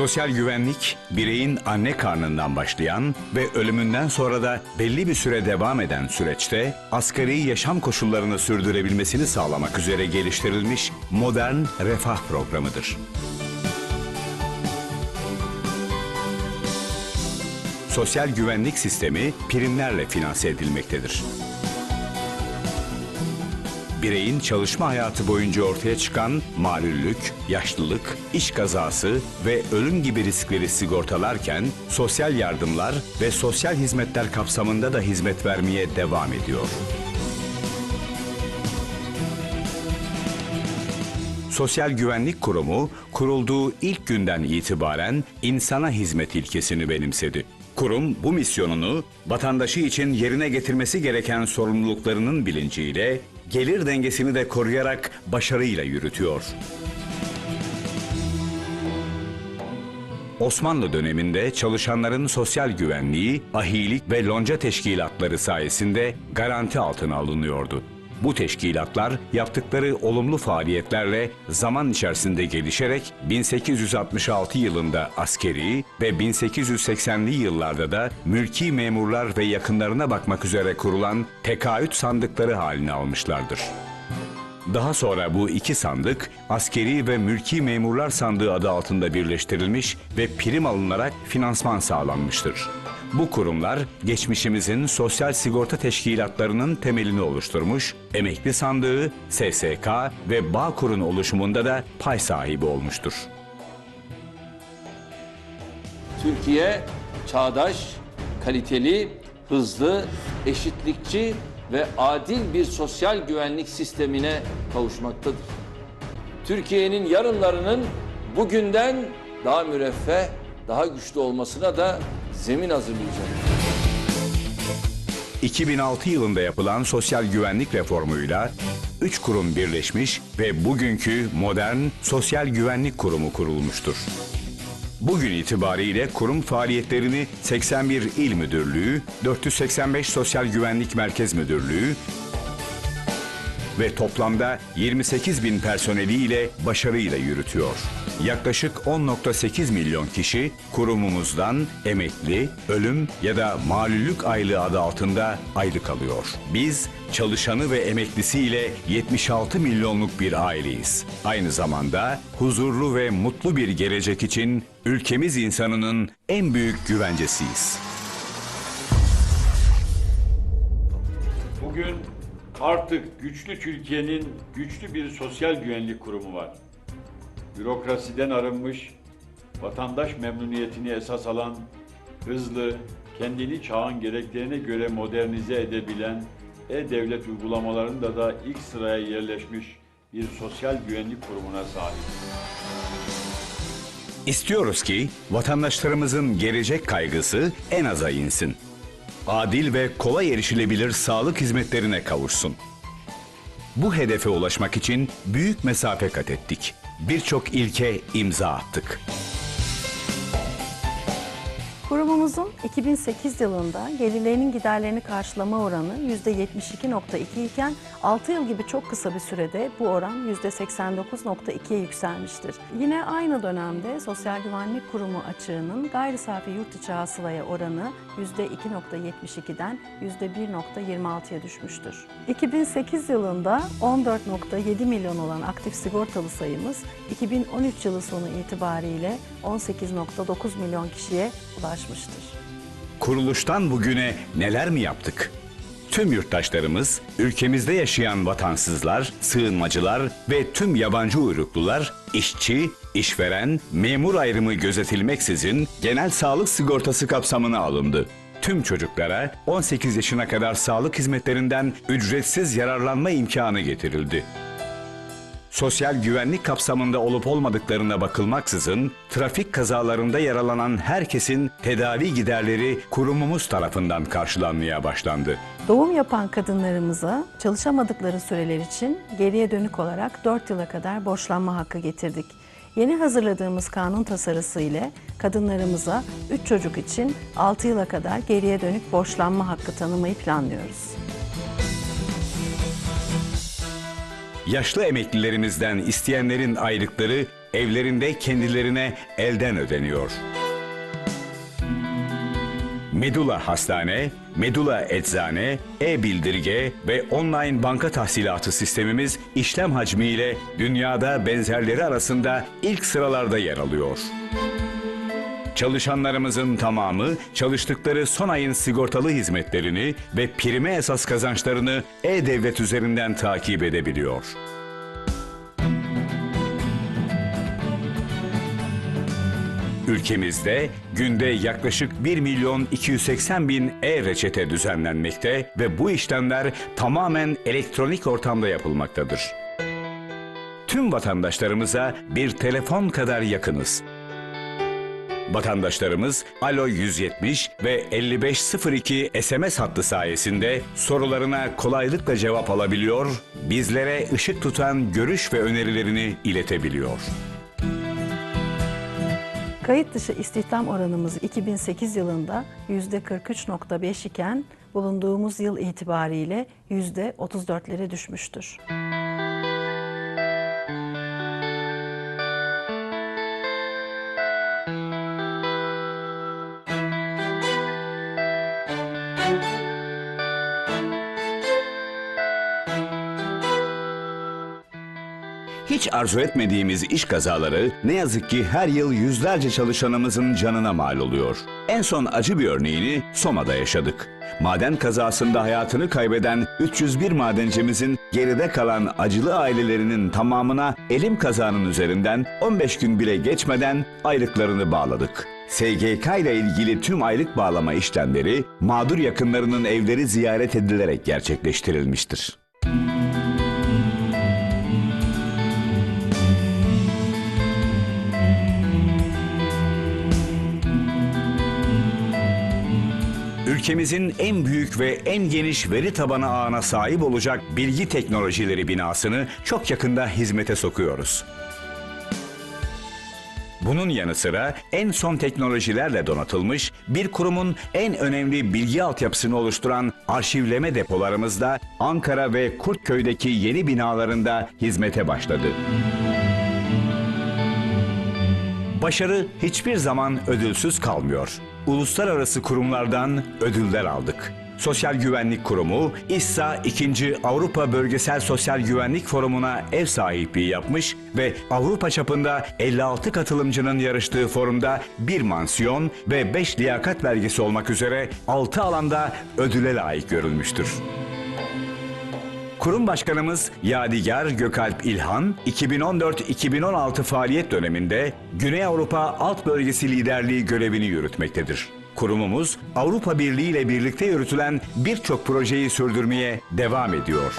Sosyal güvenlik, bireyin anne karnından başlayan ve ölümünden sonra da belli bir süre devam eden süreçte asgari yaşam koşullarını sürdürebilmesini sağlamak üzere geliştirilmiş modern refah programıdır. Sosyal güvenlik sistemi primlerle finanse edilmektedir. Bireyin çalışma hayatı boyunca ortaya çıkan malüllük, yaşlılık, iş kazası ve ölüm gibi riskleri sigortalarken sosyal yardımlar ve sosyal hizmetler kapsamında da hizmet vermeye devam ediyor. Sosyal Güvenlik Kurumu kurulduğu ilk günden itibaren insana hizmet ilkesini benimsedi. Kurum bu misyonunu vatandaşı için yerine getirmesi gereken sorumluluklarının bilinciyle gelir dengesini de koruyarak başarıyla yürütüyor. Osmanlı döneminde çalışanların sosyal güvenliği, ahilik ve lonca teşkilatları sayesinde garanti altına alınıyordu. Bu teşkilatlar yaptıkları olumlu faaliyetlerle zaman içerisinde gelişerek 1866 yılında askeri ve 1880'li yıllarda da mülki memurlar ve yakınlarına bakmak üzere kurulan tekaüt sandıkları halini almışlardır. Daha sonra bu iki sandık askeri ve mülki memurlar sandığı adı altında birleştirilmiş ve prim alınarak finansman sağlanmıştır. Bu kurumlar geçmişimizin sosyal sigorta teşkilatlarının temelini oluşturmuş, emekli sandığı, SSK ve Bağkur'un oluşumunda da pay sahibi olmuştur. Türkiye çağdaş, kaliteli, hızlı, eşitlikçi ve adil bir sosyal güvenlik sistemine kavuşmaktadır. Türkiye'nin yarınlarının bugünden daha müreffeh, daha güçlü olmasına da zemin hazırlayacak. 2006 yılında yapılan sosyal güvenlik reformuyla 3 kurum birleşmiş ve bugünkü modern Sosyal Güvenlik Kurumu kurulmuştur. Bugün itibariyle kurum faaliyetlerini 81 il müdürlüğü, 485 Sosyal Güvenlik Merkez Müdürlüğü ve toplamda 28 bin personeliyle başarıyla yürütüyor. Yaklaşık 10.8 milyon kişi kurumumuzdan emekli, ölüm ya da malüllük aylığı adı altında aylık alıyor. Biz çalışanı ve emeklisiyle 76 milyonluk bir aileyiz. Aynı zamanda huzurlu ve mutlu bir gelecek için ülkemiz insanının en büyük güvencesiyiz. Bugün artık güçlü Türkiye'nin güçlü bir sosyal güvenlik kurumu var. Bürokrasiden arınmış, vatandaş memnuniyetini esas alan, hızlı, kendini çağın gereklerine göre modernize edebilen e-devlet uygulamalarında da ilk sıraya yerleşmiş bir sosyal güvenlik kurumuna sahip. İstiyoruz ki vatandaşlarımızın gelecek kaygısı en aza insin. Adil ve kolay erişilebilir sağlık hizmetlerine kavuşsun. Bu hedefe ulaşmak için büyük mesafe kat ettik. Birçok ilke imza attık. Kurumumuzun 2008 yılında gelirlerinin giderlerini karşılama oranı %72.2 iken 6 yıl gibi çok kısa bir sürede bu oran %89.2'ye yükselmiştir. Yine aynı dönemde Sosyal Güvenlik Kurumu açığının gayri safi yurt içi hasılaya oranı %2.72'den %1.26'ya düşmüştür. 2008 yılında 14.7 milyon olan aktif sigortalı sayımız 2013 yılı sonu itibariyle 18.9 milyon kişiye ulaşmıştır. Kuruluştan bugüne neler mi yaptık? Tüm yurttaşlarımız, ülkemizde yaşayan vatansızlar, sığınmacılar ve tüm yabancı uyruklular, işçi, işveren, memur ayrımı gözetilmeksizin genel sağlık sigortası kapsamına alındı. Tüm çocuklara 18 yaşına kadar sağlık hizmetlerinden ücretsiz yararlanma imkanı getirildi. Sosyal güvenlik kapsamında olup olmadıklarına bakılmaksızın trafik kazalarında yaralanan herkesin tedavi giderleri kurumumuz tarafından karşılanmaya başlandı. Doğum yapan kadınlarımıza çalışamadıkları süreler için geriye dönük olarak 4 yıla kadar borçlanma hakkı getirdik. Yeni hazırladığımız kanun tasarısı ile kadınlarımıza 3 çocuk için 6 yıla kadar geriye dönük borçlanma hakkı tanımayı planlıyoruz. Yaşlı emeklilerimizden isteyenlerin aylıkları evlerinde kendilerine elden ödeniyor. Medula Hastane, Medula Eczane, e-bildirge ve online banka tahsilatı sistemimiz işlem hacmiyle dünyada benzerleri arasında ilk sıralarda yer alıyor. Çalışanlarımızın tamamı çalıştıkları son ayın sigortalı hizmetlerini ve prime esas kazançlarını e-devlet üzerinden takip edebiliyor. Ülkemizde günde yaklaşık 1 milyon 280 bin e-reçete düzenlenmekte ve bu işlemler tamamen elektronik ortamda yapılmaktadır. Tüm vatandaşlarımıza bir telefon kadar yakınız. Vatandaşlarımız Alo 170 ve 5502 SMS hattı sayesinde sorularına kolaylıkla cevap alabiliyor, bizlere ışık tutan görüş ve önerilerini iletebiliyor. Kayıt dışı istihdam oranımız 2008 yılında %43.5 iken bulunduğumuz yıl itibariyle %34'lere düşmüştür. Hiç arzu etmediğimiz iş kazaları ne yazık ki her yıl yüzlerce çalışanımızın canına mal oluyor. En son acı bir örneğini Soma'da yaşadık. Maden kazasında hayatını kaybeden 301 madencimizin geride kalan acılı ailelerinin tamamına elim kazanın üzerinden 15 gün bile geçmeden aylıklarını bağladık. SGK ile ilgili tüm aylık bağlama işlemleri mağdur yakınlarının evleri ziyaret edilerek gerçekleştirilmiştir. Ülkemizin en büyük ve en geniş veri tabanı ağına sahip olacak bilgi teknolojileri binasını çok yakında hizmete sokuyoruz. Bunun yanı sıra en son teknolojilerle donatılmış bir kurumun en önemli bilgi altyapısını oluşturan arşivleme depolarımız da Ankara ve Kurtköy'deki yeni binalarında hizmete başladı. Başarı hiçbir zaman ödülsüz kalmıyor. Uluslararası kurumlardan ödüller aldık. Sosyal Güvenlik Kurumu, İSSA 2. Avrupa Bölgesel Sosyal Güvenlik Forumu'na ev sahipliği yapmış ve Avrupa çapında 56 katılımcının yarıştığı forumda bir mansiyon ve 5 liyakat belgesi olmak üzere 6 alanda ödüle layık görülmüştür. Kurum Başkanımız Yadigar Gökalp İlhan, 2014-2016 faaliyet döneminde Güney Avrupa Alt Bölgesi Liderliği görevini yürütmektedir. Kurumumuz Avrupa Birliği ile birlikte yürütülen birçok projeyi sürdürmeye devam ediyor.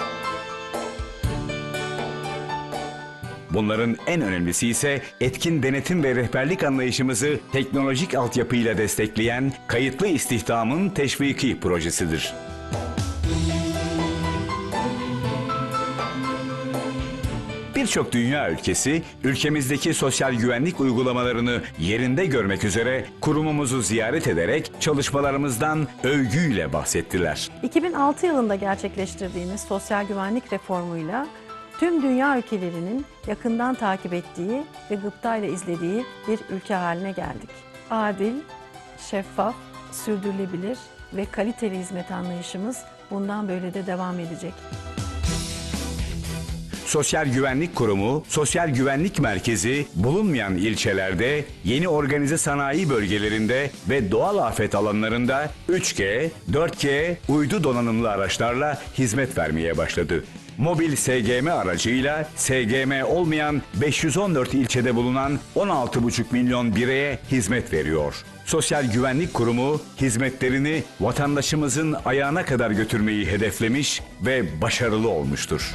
Bunların en önemlisi ise etkin denetim ve rehberlik anlayışımızı teknolojik altyapıyla destekleyen kayıtlı istihdamın teşviki projesidir. Birçok dünya ülkesi ülkemizdeki sosyal güvenlik uygulamalarını yerinde görmek üzere kurumumuzu ziyaret ederek çalışmalarımızdan övgüyle bahsettiler. 2006 yılında gerçekleştirdiğimiz sosyal güvenlik reformuyla tüm dünya ülkelerinin yakından takip ettiği ve gıptayla izlediği bir ülke haline geldik. Adil, şeffaf, sürdürülebilir ve kaliteli hizmet anlayışımız bundan böyle de devam edecek. Sosyal Güvenlik Kurumu, Sosyal Güvenlik Merkezi bulunmayan ilçelerde, yeni organize sanayi bölgelerinde ve doğal afet alanlarında 3G, 4G uydu donanımlı araçlarla hizmet vermeye başladı. Mobil SGM aracıyla SGM olmayan 514 ilçede bulunan 16,5 milyon bireye hizmet veriyor. Sosyal Güvenlik Kurumu hizmetlerini vatandaşımızın ayağına kadar götürmeyi hedeflemiş ve başarılı olmuştur.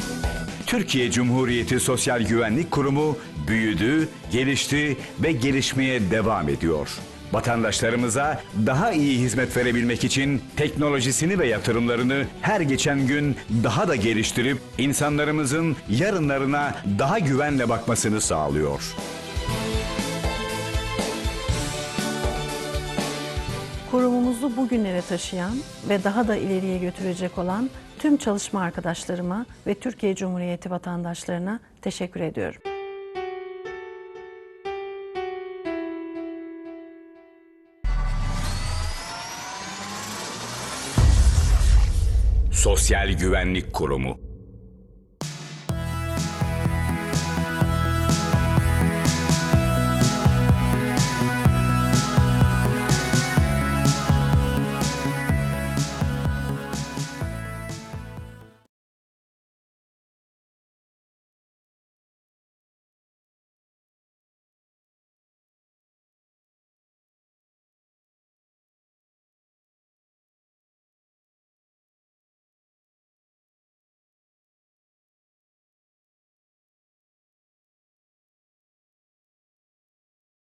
Türkiye Cumhuriyeti Sosyal Güvenlik Kurumu büyüdü, gelişti ve gelişmeye devam ediyor. Vatandaşlarımıza daha iyi hizmet verebilmek için teknolojisini ve yatırımlarını her geçen gün daha da geliştirip insanlarımızın yarınlarına daha güvenle bakmasını sağlıyor. kurumumuzu bugünlere taşıyan ve daha da ileriye götürecek olan tüm çalışma arkadaşlarıma ve Türkiye Cumhuriyeti vatandaşlarına teşekkür ediyorum. Sosyal Güvenlik Kurumu